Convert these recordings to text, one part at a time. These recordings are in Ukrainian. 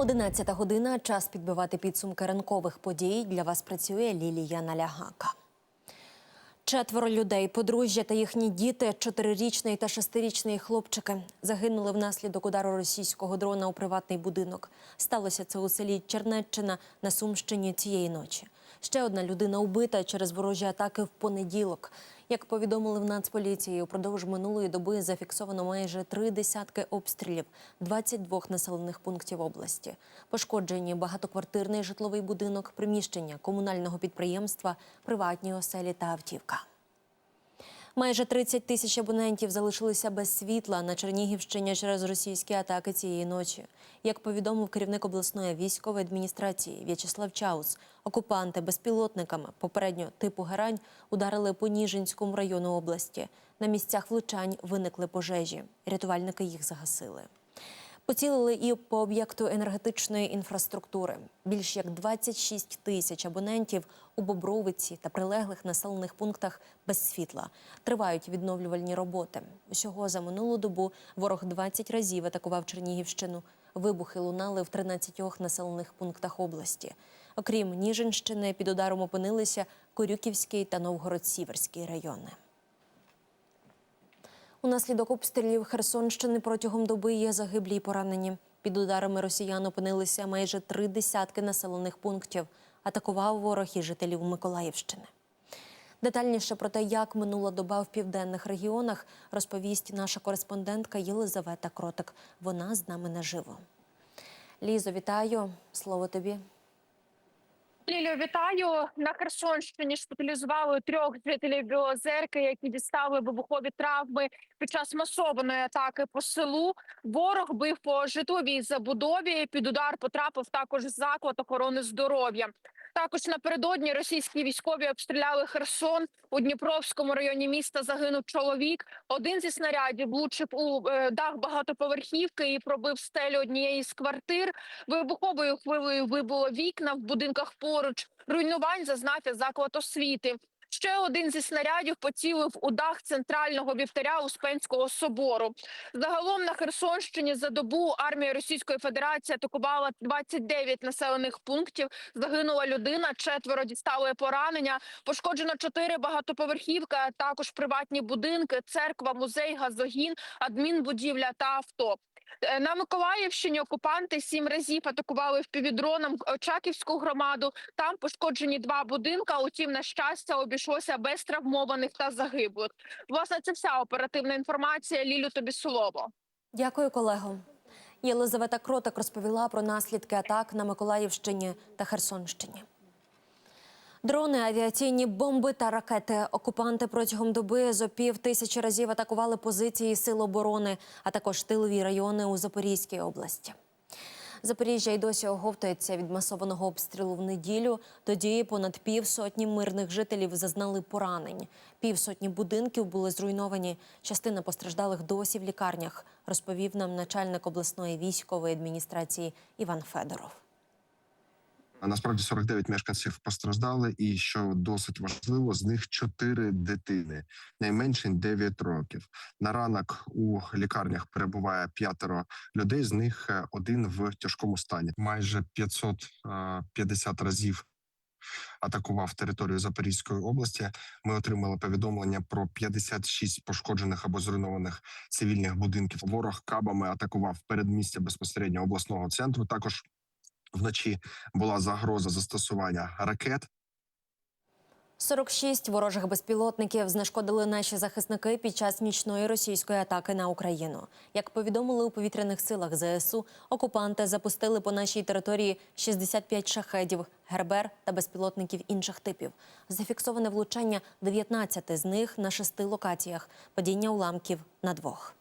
11 година. Час підбивати підсумки ранкових подій. Для вас працює Лілія Налягака. Четверо людей, подружжя та їхні діти, чотирирічний та шестирічний хлопчики, загинули внаслідок удару російського дрона у приватний будинок. Сталося це у селі Чернеччина на Сумщині цієї ночі. Ще одна людина убита через ворожі атаки в понеділок. Як повідомили в Нацполіції, упродовж минулої доби зафіксовано майже три десятки обстрілів 22 населених пунктів області. Пошкоджені багатоквартирний житловий будинок, приміщення комунального підприємства, приватні оселі та автівка. Майже 30 тисяч абонентів залишилися без світла на Чернігівщині через російські атаки цієї ночі. Як повідомив керівник обласної військової адміністрації В'ячеслав Чаус, окупанти безпілотниками попередньо типу герань ударили по Ніжинському району області. На місцях влучань виникли пожежі. Рятувальники їх загасили. Поцілили і по об'єкту енергетичної інфраструктури. Більш як 26 тисяч абонентів у Бобровиці та прилеглих населених пунктах без світла. Тривають відновлювальні роботи. Усього за минулу добу ворог 20 разів атакував Чернігівщину. Вибухи лунали в 13 населених пунктах області. Окрім Ніжинщини, під ударом опинилися Корюківський та Новгород-Сіверський райони. Унаслідок обстрілів Херсонщини протягом доби є загиблі й поранені. Під ударами росіян опинилися майже три десятки населених пунктів. Атакував ворог і жителів Миколаївщини. Детальніше про те, як минула доба в південних регіонах, розповість наша кореспондентка Єлизавета Кротик. Вона з нами наживо. Лізо, вітаю. Слово тобі. Лілію, вітаю на Херсонщині. Шпиталізували трьох жителів Білозерки, які дістали вибухові травми під час масованої атаки по селу. Ворог бив по житловій забудові. Під удар потрапив також заклад охорони здоров'я. Також напередодні російські військові обстріляли Херсон у Дніпровському районі міста. Загинув чоловік. Один зі снарядів влучив у е, дах багатоповерхівки і пробив стелю однієї з квартир. Вибуховою хвилею вибуло вікна в будинках поруч. Руйнувань зазнав заклад освіти. Ще один зі снарядів поцілив у дах центрального вівтаря Успенського собору. Загалом на Херсонщині за добу армія Російської Федерації атакувала 29 населених пунктів. Загинула людина, четверо дістали поранення. Пошкоджено чотири багатоповерхівки, а також приватні будинки, церква, музей, газогін, адмінбудівля та авто. Е, На Миколаївщині окупанти сім разів атакували впівдроном Очаківську громаду. Там пошкоджені два будинка. Утім, на щастя, обійшлося без травмованих та загиблих. Власне, це вся оперативна інформація. Лілю, тобі слово. Дякую, колего. Єлизавета Кротик розповіла про наслідки атак на Миколаївщині та Херсонщині. Дрони, авіаційні бомби та ракети. Окупанти протягом доби зо пів тисячі разів атакували позиції сил оборони, а також тилові райони у Запорізькій області. Запоріжжя й досі оговтується від масованого обстрілу в неділю. Тоді понад півсотні мирних жителів зазнали поранень. Півсотні будинків були зруйновані. Частина постраждалих досі в лікарнях, розповів нам начальник обласної військової адміністрації Іван Федоров. Насправді 49 мешканців постраждали, і що досить важливо, з них 4 дитини, найменше 9 років. На ранок у лікарнях перебуває п'ятеро людей. З них е, один в тяжкому стані. Майже 550 разів атакував територію Запорізької області. Ми отримали повідомлення про 56 пошкоджених або зруйнованих цивільних будинків. Ворог кабами атакував передмістя безпосередньо обласного центру. Також Вночі була загроза застосування ракет. 46 ворожих безпілотників знешкодили наші захисники під час нічної російської атаки на Україну. Як повідомили у повітряних силах ЗСУ, окупанти запустили по нашій території 65 шахедів, гербер та безпілотників інших типів. Зафіксоване влучання 19 з них на шести локаціях. Падіння уламків на двох.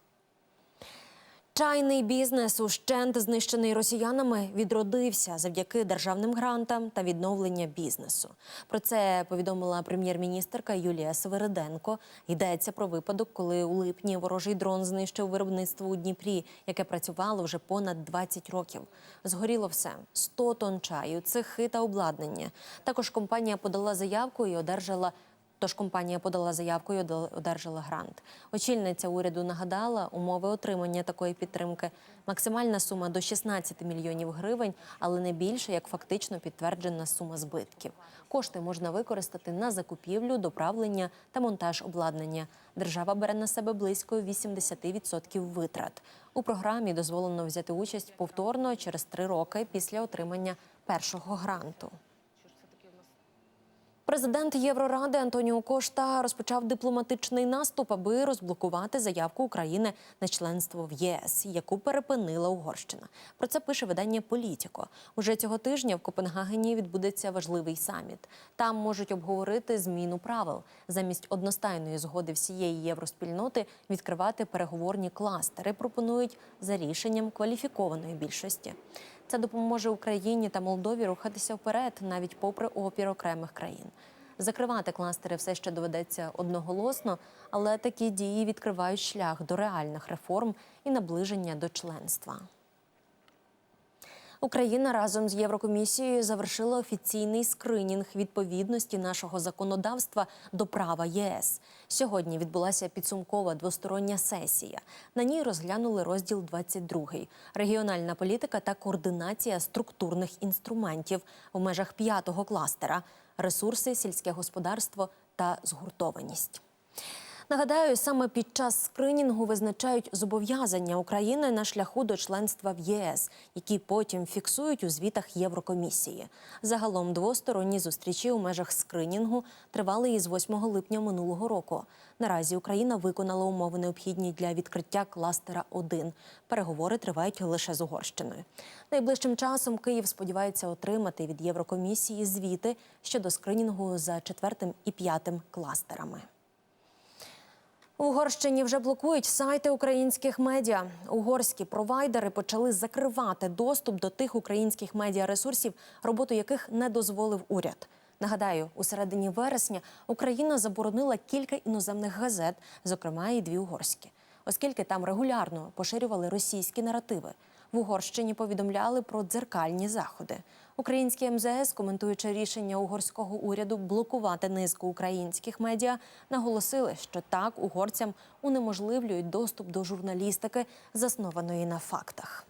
Чайний бізнес, ущент знищений росіянами, відродився завдяки державним грантам та відновлення бізнесу. Про це повідомила прем'єр-міністерка Юлія Свериденко. Йдеться про випадок, коли у липні ворожий дрон знищив виробництво у Дніпрі, яке працювало вже понад 20 років. Згоріло все 100 тонн чаю, цехи та обладнання. Також компанія подала заявку і одержала Тож компанія подала заявку і одержала грант. Очільниця уряду нагадала умови отримання такої підтримки. Максимальна сума до 16 мільйонів гривень, але не більше, як фактично підтверджена сума збитків. Кошти можна використати на закупівлю, доправлення та монтаж обладнання. Держава бере на себе близько 80% витрат. У програмі дозволено взяти участь повторно через три роки після отримання першого гранту. Президент Євроради Антоніо Кошта розпочав дипломатичний наступ, аби розблокувати заявку України на членство в ЄС, яку перепинила Угорщина. Про це пише видання Політіко. Уже цього тижня в Копенгагені відбудеться важливий саміт. Там можуть обговорити зміну правил замість одностайної згоди всієї євроспільноти відкривати переговорні кластери. Пропонують за рішенням кваліфікованої більшості. Це допоможе Україні та Молдові рухатися вперед, навіть попри опір окремих країн. Закривати кластери все ще доведеться одноголосно, але такі дії відкривають шлях до реальних реформ і наближення до членства. Україна разом з Єврокомісією завершила офіційний скринінг відповідності нашого законодавства до права ЄС. Сьогодні відбулася підсумкова двостороння сесія. На ній розглянули розділ 22 регіональна політика та координація структурних інструментів в межах п'ятого кластера ресурси, сільське господарство та згуртованість. Нагадаю, саме під час скринінгу визначають зобов'язання України на шляху до членства в ЄС, які потім фіксують у звітах Єврокомісії. Загалом двосторонні зустрічі у межах скринінгу тривали із 8 липня минулого року. Наразі Україна виконала умови необхідні для відкриття кластера 1 Переговори тривають лише з Угорщиною. Найближчим часом Київ сподівається отримати від Єврокомісії звіти щодо скринінгу за четвертим і п'ятим кластерами. В Угорщині вже блокують сайти українських медіа. Угорські провайдери почали закривати доступ до тих українських медіаресурсів, роботу яких не дозволив уряд. Нагадаю, у середині вересня Україна заборонила кілька іноземних газет, зокрема і дві угорські, оскільки там регулярно поширювали російські наративи. В Угорщині повідомляли про дзеркальні заходи. Український МЗС, коментуючи рішення угорського уряду блокувати низку українських медіа, наголосили, що так угорцям унеможливлюють доступ до журналістики, заснованої на фактах.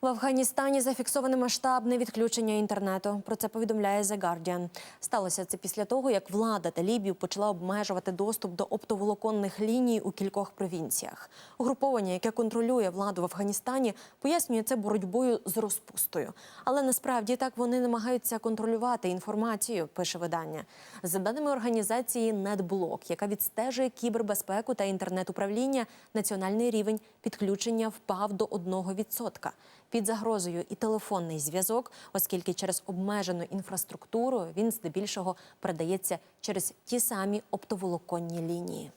В Афганістані зафіксоване масштабне відключення інтернету. Про це повідомляє The Guardian. Сталося це після того, як влада талібів почала обмежувати доступ до оптоволоконних ліній у кількох провінціях. Угруповання, яке контролює владу в Афганістані, пояснює це боротьбою з розпустою. Але насправді так вони намагаються контролювати інформацію. Пише видання. За даними організації NetBlock, яка відстежує кібербезпеку та інтернет-управління, національний рівень підключення впав до 1%. Під загрозою і телефонний зв'язок, оскільки через обмежену інфраструктуру він здебільшого передається через ті самі оптоволоконні лінії.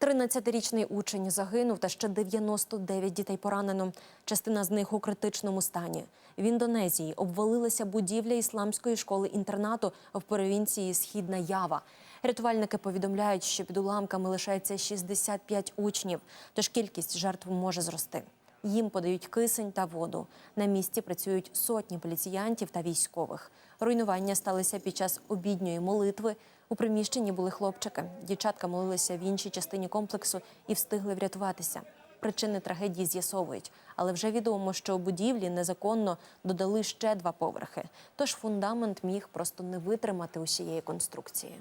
13-річний учень загинув та ще 99 дітей поранено. Частина з них у критичному стані. В Індонезії обвалилася будівля ісламської школи-інтернату в провінції Східна Ява. Рятувальники повідомляють, що під уламками лишається 65 учнів, тож кількість жертв може зрости. Їм подають кисень та воду. На місці працюють сотні поліціянтів та військових. Руйнування сталися під час обідньої молитви. У приміщенні були хлопчики. Дівчатка молилися в іншій частині комплексу і встигли врятуватися. Причини трагедії з'ясовують, але вже відомо, що будівлі незаконно додали ще два поверхи. Тож фундамент міг просто не витримати усієї конструкції.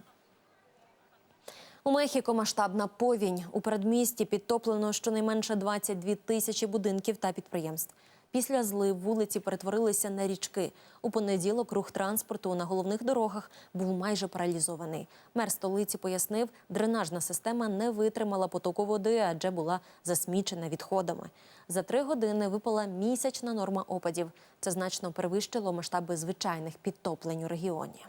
У Мехіко масштабна повінь. У передмісті підтоплено щонайменше 22 тисячі будинків та підприємств. Після злив вулиці перетворилися на річки. У понеділок рух транспорту на головних дорогах був майже паралізований. Мер столиці пояснив, дренажна система не витримала потоку води, адже була засмічена відходами. За три години випала місячна норма опадів. Це значно перевищило масштаби звичайних підтоплень у регіоні.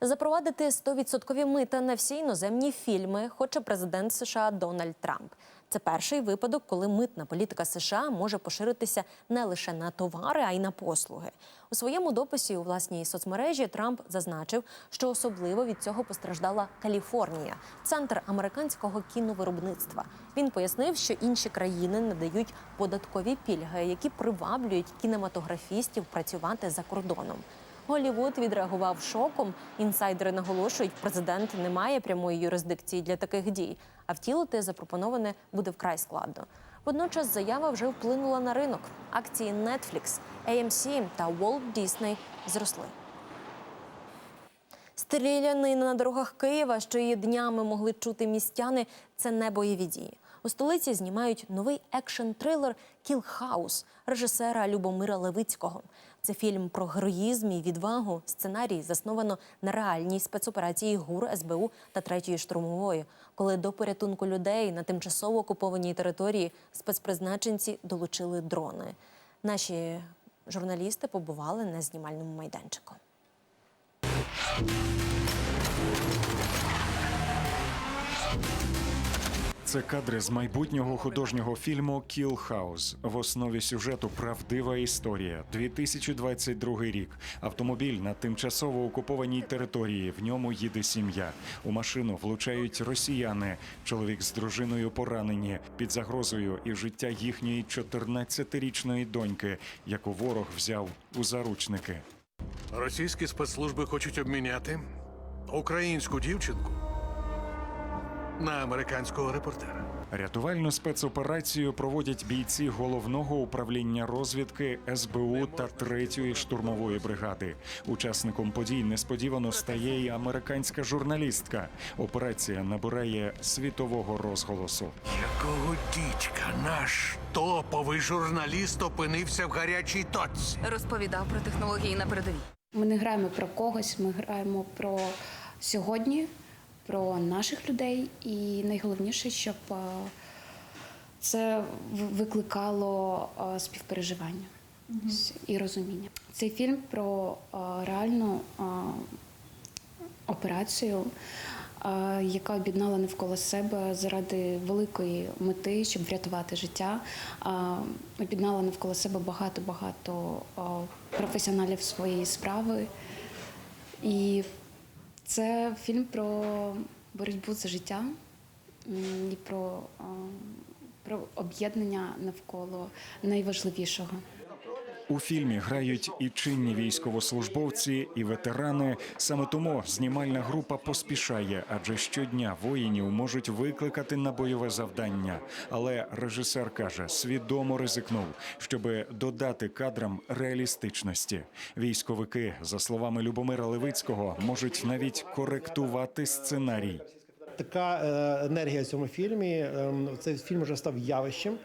Запровадити 100% мита на всі іноземні фільми хоче президент США Дональд Трамп. Це перший випадок, коли митна політика США може поширитися не лише на товари, а й на послуги. У своєму дописі у власній соцмережі Трамп зазначив, що особливо від цього постраждала Каліфорнія, центр американського кіновиробництва. Він пояснив, що інші країни надають податкові пільги, які приваблюють кінематографістів працювати за кордоном. Голівуд відреагував шоком. Інсайдери наголошують, президент не має прямої юрисдикції для таких дій, а втілити запропоноване буде вкрай складно. Водночас заява вже вплинула на ринок. Акції Netflix, AMC та Walt Disney зросли. Стрілянина на дорогах Києва, що її днями могли чути містяни, це не бойові дії. У столиці знімають новий екшн-трилер «Кіл Хаус» режисера Любомира Левицького. Це фільм про героїзм і відвагу. Сценарій засновано на реальній спецоперації ГУР СБУ та третьої штурмової, коли до порятунку людей на тимчасово окупованій території спецпризначенці долучили дрони. Наші журналісти побували на знімальному майданчику. Це кадри з майбутнього художнього фільму «Кіл Хаус». В основі сюжету правдива історія. 2022 рік. Автомобіль на тимчасово окупованій території. В ньому їде сім'я. У машину влучають росіяни. Чоловік з дружиною поранені під загрозою і життя їхньої 14-річної доньки, яку ворог взяв у заручники. Російські спецслужби хочуть обміняти українську дівчинку на американського репортера. Рятувальну спецоперацію проводять бійці головного управління розвідки СБУ та третьої штурмової бригади. Учасником подій несподівано стає і американська журналістка. Операція набирає світового розголосу. Якого дідька наш топовий журналіст опинився в гарячій точці? розповідав про технології на передовій. Ми не граємо про когось, ми граємо про сьогодні, про наших людей, і найголовніше, щоб е, це викликало е, співпереживання і розуміння. Цей фільм про е, реальну операцію, яка об'єднала навколо себе заради великої мети, щоб врятувати життя. Об'єднала навколо себе багато-багато професіоналів своєї справи. І це фільм про боротьбу за життя і про, про об'єднання навколо найважливішого. У фільмі грають і чинні військовослужбовці, і ветерани. Саме тому знімальна група поспішає, адже щодня воїнів можуть викликати на бойове завдання. Але режисер каже, свідомо ризикнув, щоби додати кадрам реалістичності. Військовики, за словами Любомира Левицького, можуть навіть коректувати сценарій. Така е, енергія в цьому фільмі. ем, Цей фільм вже став явищем.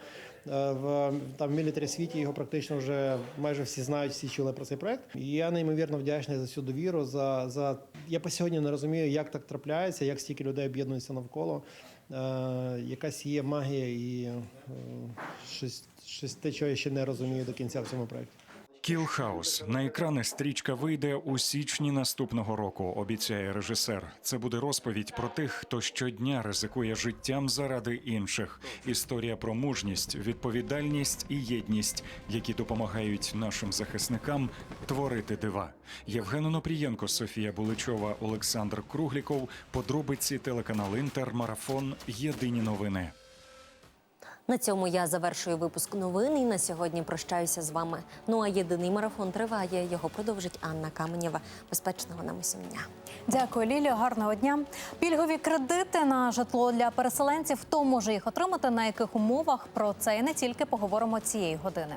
Е, В там в мілітарі світі його практично вже майже всі знають, всі чули про цей проект. І я неймовірно вдячний за цю довіру. За, за я по сьогодні не розумію, як так трапляється, як стільки людей об'єднується навколо. Е, якась є магія і е, щось, щось те, чого я ще не розумію до кінця в цьому проекті. Кіл Хаус на екрани стрічка вийде у січні наступного року. Обіцяє режисер. Це буде розповідь про тих, хто щодня ризикує життям заради інших. Історія про мужність, відповідальність і єдність, які допомагають нашим захисникам творити дива. Євген Онопрієнко, Софія Буличова, Олександр Кругліков. Подробиці телеканал Інтер. Марафон. Єдині новини. На цьому я завершую випуск новин і на сьогодні прощаюся з вами. Ну а єдиний марафон триває. Його продовжить Анна Каменєва. Безпечного нам усім дня. Дякую, Лілія. Гарного дня. Пільгові кредити на житло для переселенців. Хто може їх отримати? На яких умовах? Про це і не тільки поговоримо цієї години.